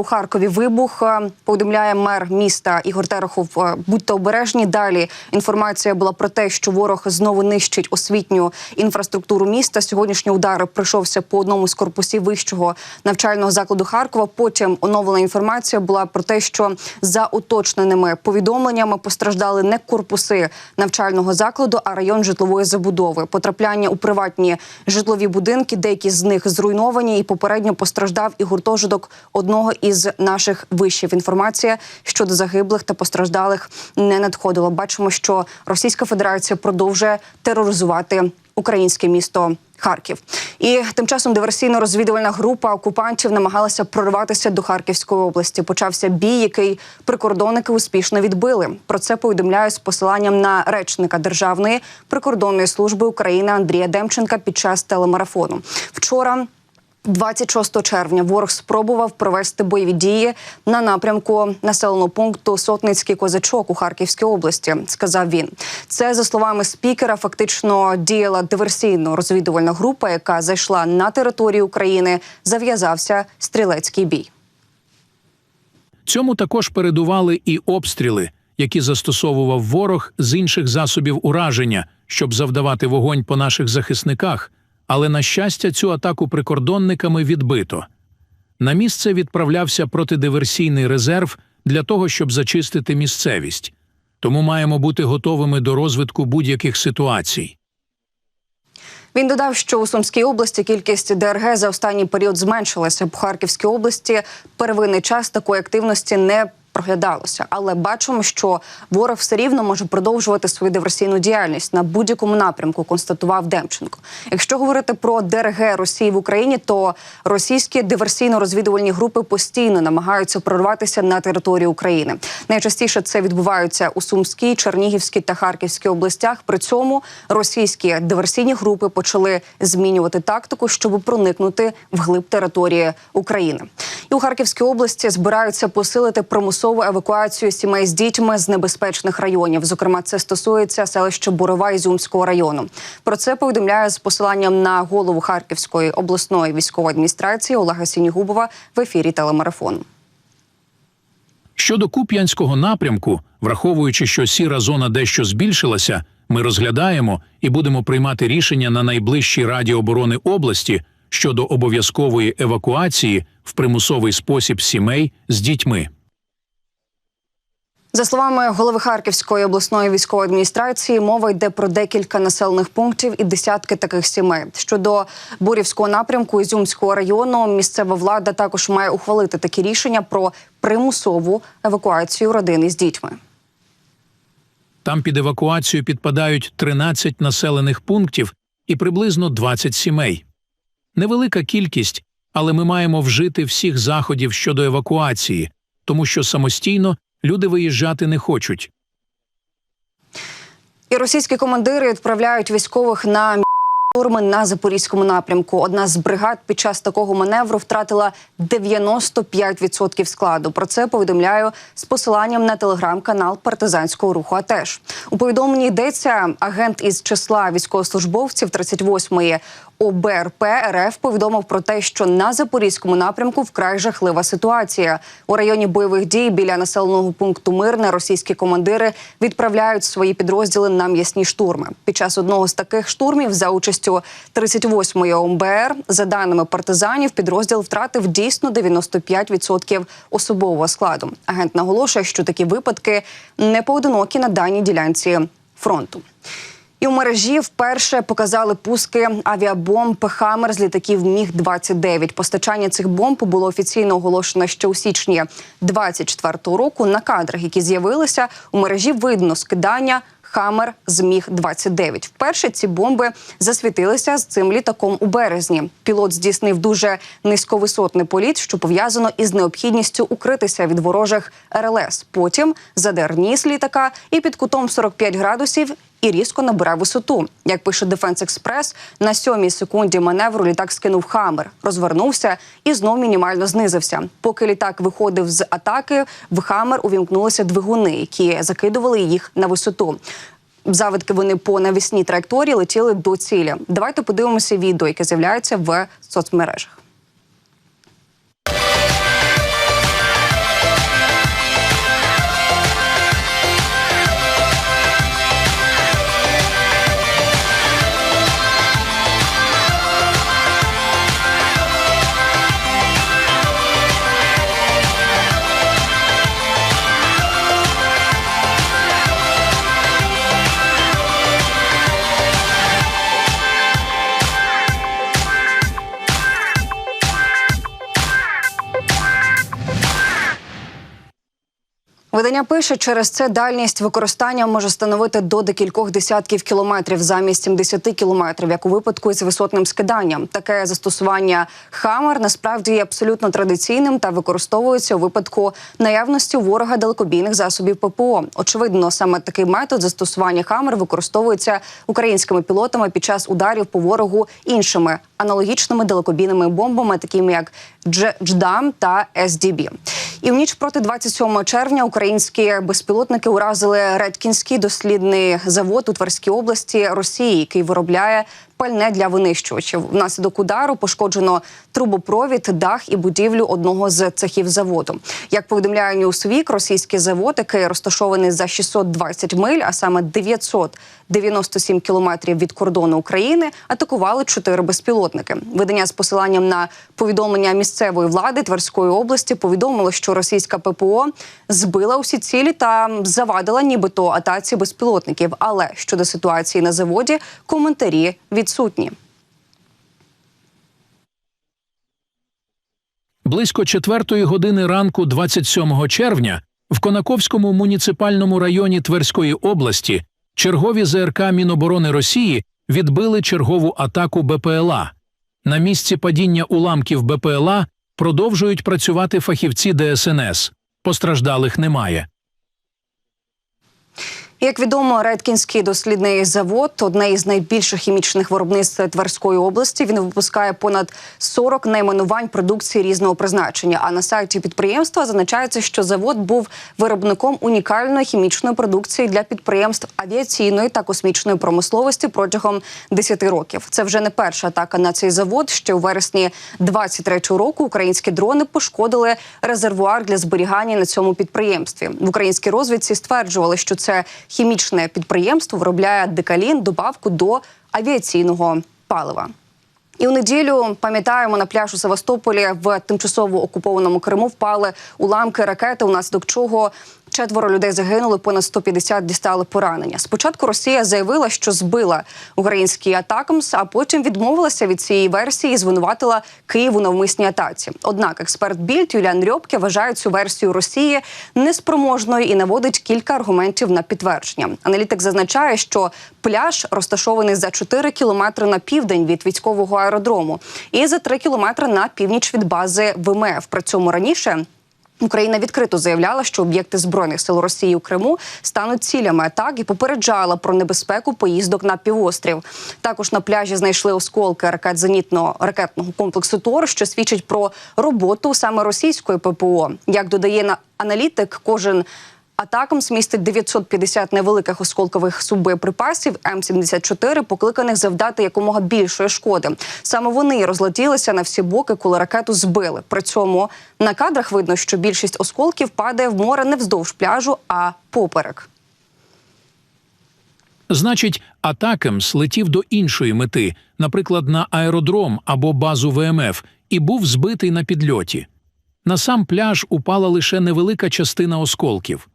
У Харкові вибух е, повідомляє мер міста Ігор Терехов. Е, Будьте обережні. Далі інформація була про те, що ворог знову нищить освітню інфраструктуру міста. Сьогоднішній удар прийшовся по одному з корпусів вищого навчального закладу Харкова. Потім оновлена інформація була про те, що за уточненими повідомленнями постраждали не корпуси навчального закладу, а район житлової забудови. Потрапляння у приватні житлові будинки, деякі з них зруйновані, і попередньо постраждав і гуртожиток одного із наших вишів. Інформація щодо загиблих та постраждалих не надходила. Бачимо, що Російська Федерація продовжує тероризувати українське місто. Харків і тим часом диверсійно-розвідувальна група окупантів намагалася прорватися до Харківської області. Почався бій, який прикордонники успішно відбили. Про це повідомляють з посиланням на речника Державної прикордонної служби України Андрія Демченка під час телемарафону. Вчора 26 червня ворог спробував провести бойові дії на напрямку населеного пункту Сотницький козачок у Харківській області. Сказав він. Це за словами спікера. Фактично діяла диверсійно-розвідувальна група, яка зайшла на територію України. Зав'язався стрілецький бій. Цьому також передували і обстріли, які застосовував ворог з інших засобів ураження, щоб завдавати вогонь по наших захисниках. Але, на щастя, цю атаку прикордонниками відбито. На місце відправлявся протидиверсійний резерв для того, щоб зачистити місцевість. Тому маємо бути готовими до розвитку будь-яких ситуацій. Він додав, що у Сумській області кількість ДРГ за останній період зменшилася. В Харківській області первинний час такої активності не проглядалося, але бачимо, що ворог все рівно може продовжувати свою диверсійну діяльність на будь-якому напрямку. Констатував Демченко. Якщо говорити про ДРГ Росії в Україні, то російські диверсійно-розвідувальні групи постійно намагаються прорватися на територію України. Найчастіше це відбувається у Сумській, Чернігівській та Харківській областях. При цьому російські диверсійні групи почали змінювати тактику, щоб проникнути в глиб території України. І у Харківській області збираються посилити примусову евакуацію сімей з дітьми з небезпечних районів. Зокрема, це стосується селища Бурова Ізюмського району. Про це повідомляє з посиланням на голову Харківської обласної військової адміністрації Олега Сінігубова в ефірі телемарафону. Щодо Куп'янського напрямку, враховуючи, що сіра зона дещо збільшилася, ми розглядаємо і будемо приймати рішення на найближчій Раді оборони області щодо обов'язкової евакуації в примусовий спосіб сімей з дітьми. За словами голови Харківської обласної військової адміністрації, мова йде про декілька населених пунктів і десятки таких сімей. Щодо Бурівського напрямку Ізюмського району, місцева влада також має ухвалити такі рішення про примусову евакуацію родини з дітьми. Там під евакуацію підпадають 13 населених пунктів і приблизно 20 сімей. Невелика кількість, але ми маємо вжити всіх заходів щодо евакуації, тому що самостійно люди виїжджати не хочуть. І російські командири відправляють військових на штурми на запорізькому напрямку. Одна з бригад під час такого маневру втратила 95% складу. Про це повідомляю з посиланням на телеграм-канал партизанського руху. АТЕШ. у повідомленні йдеться агент із числа військовослужбовців 38-ї ОБРП РФ повідомив про те, що на запорізькому напрямку вкрай жахлива ситуація. У районі бойових дій біля населеного пункту Мирне російські командири відправляють свої підрозділи на м'ясні штурми. Під час одного з таких штурмів за участю 38-ї ОМБР, за даними партизанів, підрозділ втратив дійсно 95% особового складу. Агент наголошує, що такі випадки не поодинокі на даній ділянці фронту. І у мережі вперше показали пуски авіабомб Хамер з літаків Міг 29 Постачання цих бомб було офіційно оголошено ще у січні 24-го року. На кадрах, які з'явилися у мережі, видно скидання. Хамер з міг 29 Вперше ці бомби засвітилися з цим літаком у березні. Пілот здійснив дуже низьковисотний політ, що пов'язано із необхідністю укритися від ворожих РЛС. Потім задер ніс літака і під кутом 45 градусів і різко набирав висоту. Як пише Дефенс Експрес, на сьомій секунді маневру літак скинув хамер, розвернувся і знов мінімально знизився. Поки літак виходив з атаки, в хамер увімкнулися двигуни, які закидували їх на висоту. Завитки вони по навісній траєкторії летіли до цілі. Давайте подивимося відео, яке з'являється в соцмережах. Видання пише, через це дальність використання може становити до декількох десятків кілометрів замість 70 кілометрів, як у випадку із висотним скиданням. Таке застосування хамер насправді є абсолютно традиційним та використовується у випадку наявності ворога далекобійних засобів ППО. Очевидно, саме такий метод застосування хамер використовується українськими пілотами під час ударів по ворогу іншими аналогічними далекобійними бомбами, такими як Дж- Дждам та СДБ. І в ніч проти 27 червня українські безпілотники уразили Редкінський дослідний завод у Тверській області Росії, який виробляє пальне для винищувачів. Внаслідок удару пошкоджено трубопровід, дах і будівлю одного з цехів заводу. Як повідомляє Newsweek, російський завод, який розташований за 620 миль, а саме 997 кілометрів від кордону України, атакували чотири безпілотники. Видання з посиланням на повідомлення місцевої влади Тверської області повідомило, що російська ППО збила усі цілі та завадила нібито атаці безпілотників. Але щодо ситуації на заводі, коментарі відсутні. Близько четвертої години ранку 27 червня в Конаковському муніципальному районі Тверської області чергові ЗРК Міноборони Росії відбили чергову атаку БПЛА. На місці падіння уламків БПЛА продовжують працювати фахівці ДСНС. Постраждалих немає. Як відомо, Редкінський дослідний завод одне із найбільших хімічних виробництв Тверської області. Він випускає понад 40 найменувань продукції різного призначення. А на сайті підприємства зазначається, що завод був виробником унікальної хімічної продукції для підприємств авіаційної та космічної промисловості протягом 10 років. Це вже не перша атака на цей завод. Ще у вересні 23-го року українські дрони пошкодили резервуар для зберігання на цьому підприємстві. В українській розвідці стверджували, що це хімічне підприємство виробляє декалін, добавку до авіаційного палива. І у неділю пам'ятаємо на пляж у Севастополі в тимчасово окупованому Криму впали уламки ракети, унаслідок чого четверо людей загинули, понад 150 дістали поранення. Спочатку Росія заявила, що збила український атакамс, а потім відмовилася від цієї версії і звинуватила Київ у навмисній атаці. Однак експерт Більд Юліан Рьопке вважає цю версію Росії неспроможною і наводить кілька аргументів на підтвердження. Аналітик зазначає, що пляж розташований за 4 кілометри на південь від військового аеродрому і за 3 кілометри на північ від бази ВМФ. При цьому раніше. Україна відкрито заявляла, що об'єкти збройних сил Росії у Криму стануть цілями атак і попереджала про небезпеку поїздок на півострів. Також на пляжі знайшли осколки ракет зенітно ракетного комплексу ТОР, що свідчить про роботу саме російської ППО. Як додає на аналітик, кожен Атакам змістить 950 невеликих осколкових суббоєприпасів М-74, покликаних завдати якомога більшої шкоди. Саме вони розлетілися на всі боки, коли ракету збили. При цьому на кадрах видно, що більшість осколків падає в море не вздовж пляжу, а поперек. Значить, Атакемс летів до іншої мети, наприклад, на аеродром або базу ВМФ, і був збитий на підльоті. На сам пляж упала лише невелика частина осколків.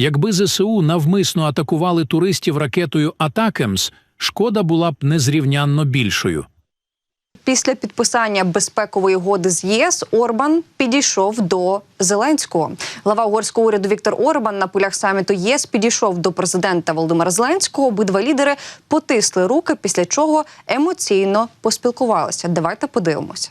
Якби ЗСУ навмисно атакували туристів ракетою Атакемс, шкода була б незрівнянно більшою. Після підписання безпекової угоди з ЄС Орбан підійшов до Зеленського. Глава угорського уряду Віктор Орбан на полях саміту ЄС підійшов до президента Володимира Зеленського. Обидва лідери потисли руки, після чого емоційно поспілкувалися. Давайте подивимося.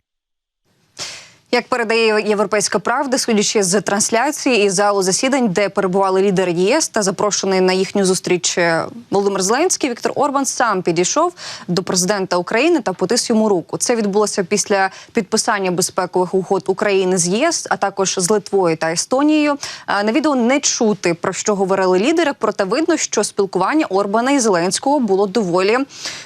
Як передає Європейська правда, судячи з трансляції із залу засідань, де перебували лідери ЄС та запрошений на їхню зустріч е, Володимир Зеленський, Віктор Орбан сам підійшов до президента України та потис йому руку. Це відбулося після підписання безпекових угод України з ЄС, а також з Литвою та Естонією. Е, На відео не чути про що говорили лідери, проте видно, що спілкування Орбана і Зеленського було доволі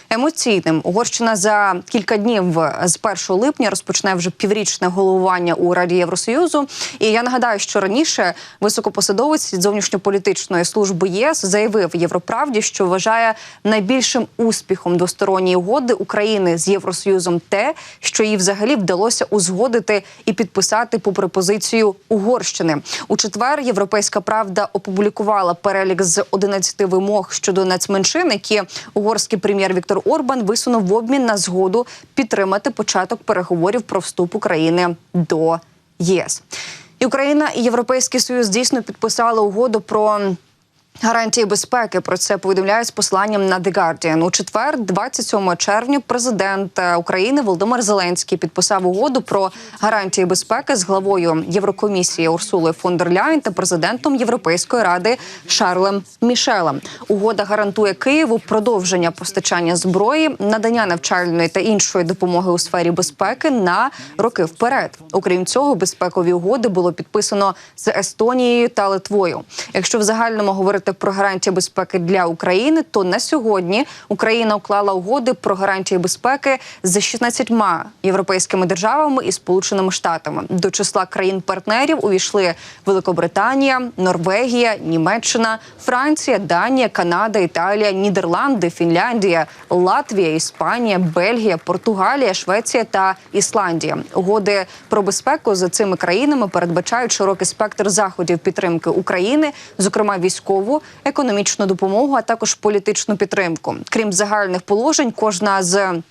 емоційним. Угорщина за кілька днів з 1 липня розпочне вже піврічне головування голосування у Раді Євросоюзу. І я нагадаю, що раніше високопосадовець від зовнішньополітичної служби ЄС заявив Європравді, що вважає найбільшим успіхом двосторонньої угоди України з Євросоюзом те, що їй взагалі вдалося узгодити і підписати по пропозицію Угорщини. У четвер Європейська правда опублікувала перелік з 11 вимог щодо нацменшин, які угорський прем'єр Віктор Орбан висунув в обмін на згоду підтримати початок переговорів про вступ України до ЄС. І Україна і Європейський Союз дійсно підписали угоду про. Гарантії безпеки про це повідомляють з посиланням на The Guardian. У четвер, 27 червня, президент е, України Володимир Зеленський підписав угоду про гарантії безпеки з главою Єврокомісії Урсулою фон дер Ляйн та президентом Європейської ради Шарлем Мішелем. Угода гарантує Києву продовження постачання зброї, надання навчальної та іншої допомоги у сфері безпеки на роки вперед. Окрім цього, безпекові угоди було підписано з Естонією та Литвою. Якщо в загальному говорити про гарантії безпеки для України, то на сьогодні Україна уклала угоди про гарантії безпеки з 16 європейськими державами і Сполученими Штатами. До числа країн-партнерів увійшли Великобританія, Норвегія, Німеччина, Франція, Данія, Канада, Італія, Нідерланди, Фінляндія, Латвія, Іспанія, Бельгія, Португалія, Швеція та Ісландія. Угоди про безпеку за цими країнами передбачають широкий спектр заходів підтримки України, зокрема військову, економічну допомогу, а також політичну підтримку. Крім загальних положень, кожна з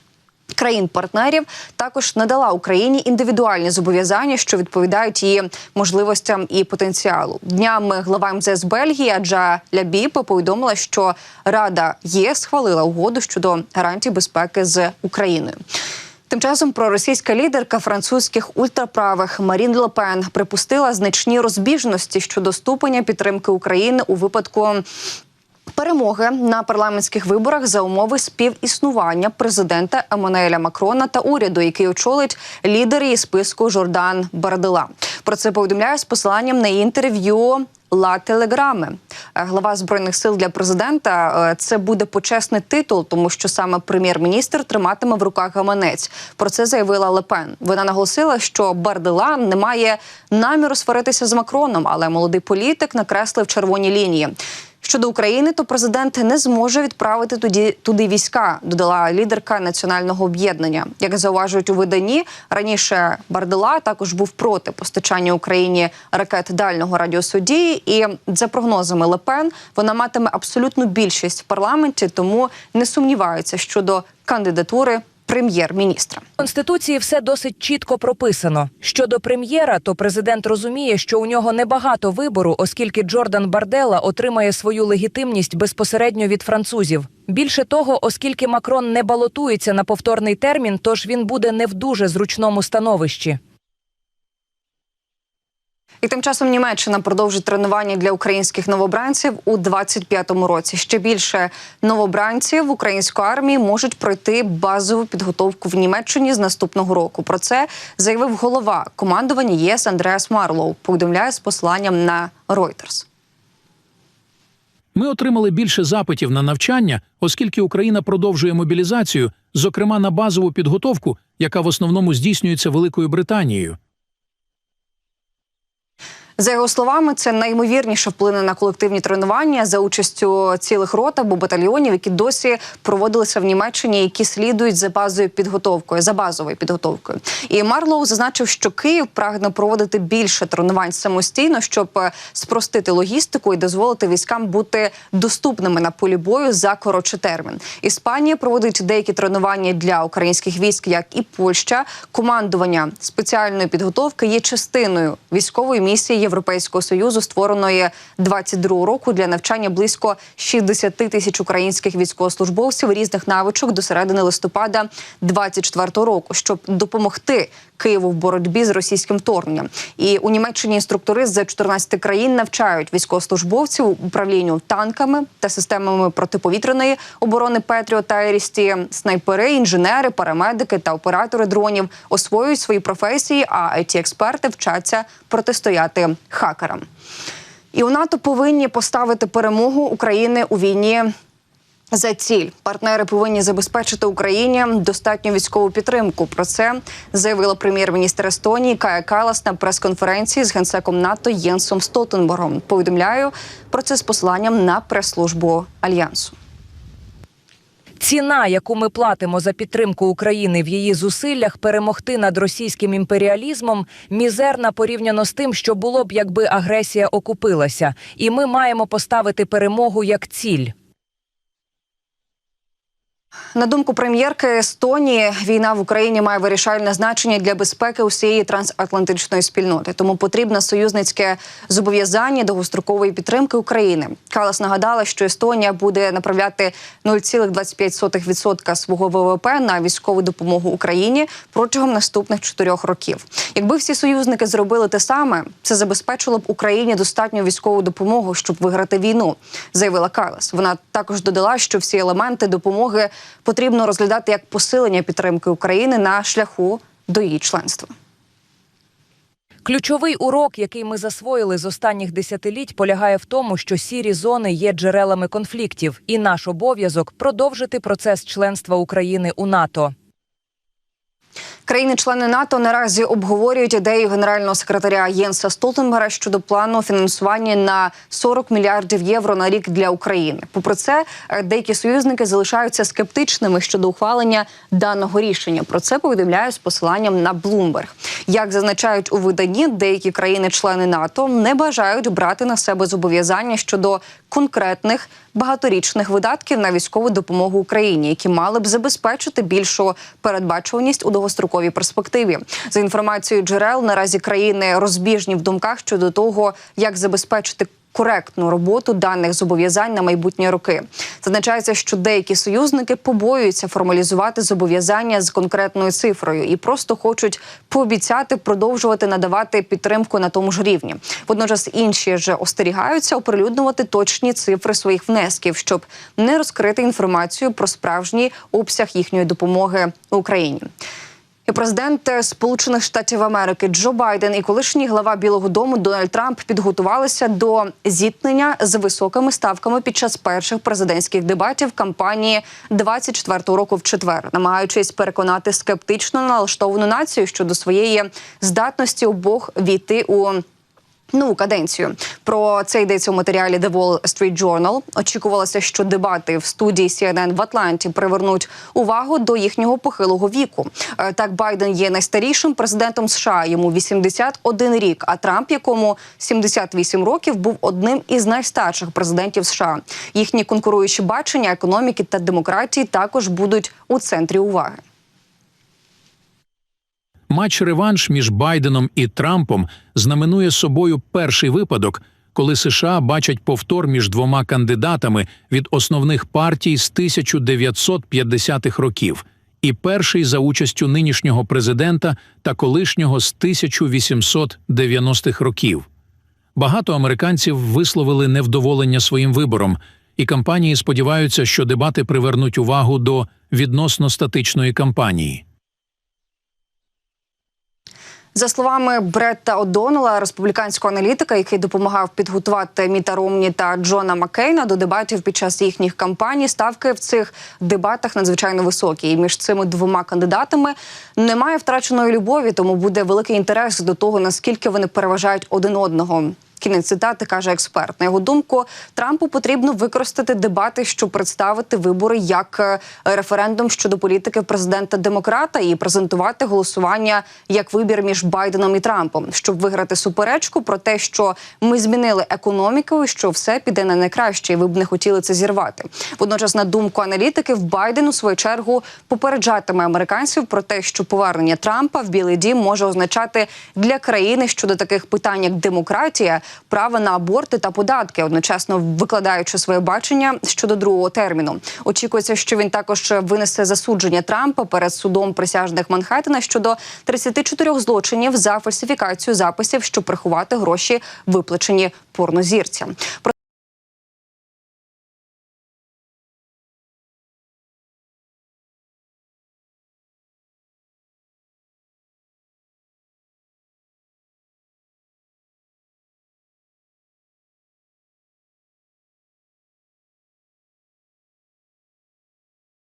Країн-партнерів також надала Україні індивідуальні зобов'язання, що відповідають її можливостям і потенціалу. Днями глава МЗС Бельгії Аджа Лябіпа повідомила, що Рада ЄС схвалила угоду щодо гарантій безпеки з Україною. Тим часом проросійська лідерка французьких ультраправих Марін Лепен припустила значні розбіжності щодо ступеня підтримки України у випадку перемоги на парламентських виборах за умови співіснування президента Еммануеля Макрона та уряду, який очолить лідер її списку Жордан Бардела. Про це повідомляє з посиланням на інтерв'ю. Ла телеграми глава збройних сил для президента. е, Це буде почесний титул, тому що саме прем'єр-міністр триматиме в руках гаманець. Про це заявила Лепен. Вона наголосила, що Бардела не має наміру сваритися з Макроном, але молодий політик накреслив червоні лінії. Щодо України, то президент не зможе відправити туди, туди війська, додала лідерка національного об'єднання. Як зауважують у виданні, раніше Бардела також був проти постачання Україні ракет дальнього радіусу дії. І за прогнозами Лепен вона матиме абсолютну більшість в парламенті, тому не сумніваються щодо кандидатури прем'єр-міністра. В Конституції все досить чітко прописано. Щодо прем'єра, то президент розуміє, що у нього небагато вибору, оскільки Джордан Бардела отримає свою легітимність безпосередньо від французів. Більше того, оскільки Макрон не балотується на повторний термін, тож він буде не в дуже зручному становищі. І тим часом Німеччина продовжить тренування для українських новобранців у 25-му році. Ще більше новобранців української армії можуть пройти базову підготовку в Німеччині з наступного року. Про це заявив голова командування ЄС Андреас Марлоу. Повідомляє з посиланням на Reuters. Ми отримали більше запитів на навчання, оскільки Україна продовжує мобілізацію, зокрема на базову підготовку, яка в основному здійснюється Великою Британією. За його словами, це найімовірніше вплине на колективні тренування за участю цілих рот або батальйонів, які досі проводилися в Німеччині, які слідують за базою підготовкою, за базовою підготовкою. І Марлоу зазначив, що Київ прагне проводити більше тренувань самостійно, щоб е, спростити логістику і дозволити військам бути доступними на полі бою за коротший термін. Іспанія проводить деякі тренування для українських військ, як і Польща. Командування спеціальної підготовки є частиною військової місії Європейського союзу, створеної 22 року для навчання близько 60 тисяч українських військовослужбовців різних навичок до середини листопада 24 року, щоб допомогти Києву в боротьбі з російським вторгненням. І у Німеччині інструктори з 14 країн навчають військовослужбовців управлінню танками та системами протиповітряної оборони Петріо та Ерісті. Снайпери, інженери, парамедики та оператори дронів освоюють свої професії, а it експерти вчаться протистояти хакерам. І у НАТО повинні поставити перемогу України у війні За ціль партнери повинні забезпечити Україні достатню військову підтримку. Про це заявила прем'єр-міністр Естонії Кая Калас на прес-конференції з генсеком НАТО Єнсом Столтенборгом. Повідомляю про це з посиланням на прес-службу альянсу. Ціна, яку ми платимо за підтримку України в її зусиллях перемогти над російським імперіалізмом, мізерна порівняно з тим, що було б, якби агресія окупилася, і ми маємо поставити перемогу як ціль. На думку прем'єрки Естонії, війна в Україні має вирішальне значення для безпеки усієї трансатлантичної спільноти. Тому потрібне союзницьке зобов'язання довгострокової підтримки України. Калас нагадала, що Естонія буде направляти 0,25% свого ВВП на військову допомогу Україні протягом наступних чотирьох років. Якби всі союзники зробили те саме, це забезпечило б Україні достатню військову допомогу, щоб виграти війну, заявила Калас. Вона також додала, що всі елементи допомоги потрібно розглядати як посилення підтримки України на шляху до її членства. Ключовий урок, який ми засвоїли з останніх десятиліть, полягає в тому, що сірі зони є джерелами конфліктів, і наш обов'язок продовжити процес членства України у НАТО. Країни-члени НАТО наразі обговорюють ідею генерального секретаря Єнса Столтенбера щодо плану фінансування на 40 мільярдів євро на рік для України. Попри це, е, деякі союзники залишаються скептичними щодо ухвалення даного рішення. Про це повідомляє з посиланням на Bloomberg. Як зазначають у виданні, деякі країни-члени НАТО не бажають брати на себе зобов'язання щодо конкретних багаторічних видатків на військову допомогу Україні, які мали б забезпечити більшу передбачуваність у довгостроковій перспективі. За інформацією джерел, наразі країни розбіжні в думках щодо того, як забезпечити. Коректну роботу даних зобов'язань на майбутні роки зазначається, що деякі союзники побоюються формалізувати зобов'язання з конкретною цифрою і просто хочуть пообіцяти продовжувати надавати підтримку на тому ж рівні. Водночас інші ж остерігаються оприлюднювати точні цифри своїх внесків, щоб не розкрити інформацію про справжній обсяг їхньої допомоги Україні. І президент е, Сполучених Штатів Америки Джо Байден і колишній глава Білого Дому Дональд Трамп підготувалися до зіткнення з високими ставками під час перших президентських дебатів кампанії 24-го року в четвер, намагаючись переконати скептично налаштовану націю щодо своєї здатності обох війти у нову каденцію. Про це йдеться у матеріалі The Wall Street Journal. Очікувалося, що дебати в студії CNN в Атланті привернуть увагу до їхнього похилого віку. Е, Так, Байден є найстарішим президентом США. Йому 81 рік. А Трамп, якому 78 років, був одним із найстарших президентів США. Їхні конкуруючі бачення економіки та демократії також будуть у центрі уваги. Матч-реванш між Байденом і Трампом знаменує собою перший випадок, коли США бачать повтор між двома кандидатами від основних партій з 1950-х років, і перший за участю нинішнього президента та колишнього з 1890-х років. Багато американців висловили невдоволення своїм вибором, і кампанії сподіваються, що дебати привернуть увагу до відносно статичної кампанії. За словами Бретта Одонела, республіканського аналітика, який допомагав підготувати Міта Ромні та Джона Маккейна до дебатів під час їхніх кампаній, ставки в цих дебатах надзвичайно високі. І між цими двома кандидатами немає втраченої любові, тому буде великий інтерес до того, наскільки вони переважають один одного. Кінець цитати каже експерт. На його думку, Трампу потрібно використати дебати, щоб представити вибори як е, референдум щодо політики президента демократа і презентувати голосування як вибір між Байденом і Трампом, щоб виграти суперечку про те, що ми змінили економіку, і що все піде на найкраще, і ви б не хотіли це зірвати. Водночас, на думку аналітиків, Байден у свою чергу попереджатиме американців про те, що повернення Трампа в Білий Дім може означати для країни щодо таких питань, як демократія, право на аборти та податки, одночасно викладаючи своє бачення щодо другого терміну. Очікується, що він також винесе засудження Трампа перед судом присяжних Манхеттена щодо 34 злочинів за фальсифікацію записів, щоб приховати гроші, виплачені порнозірцям.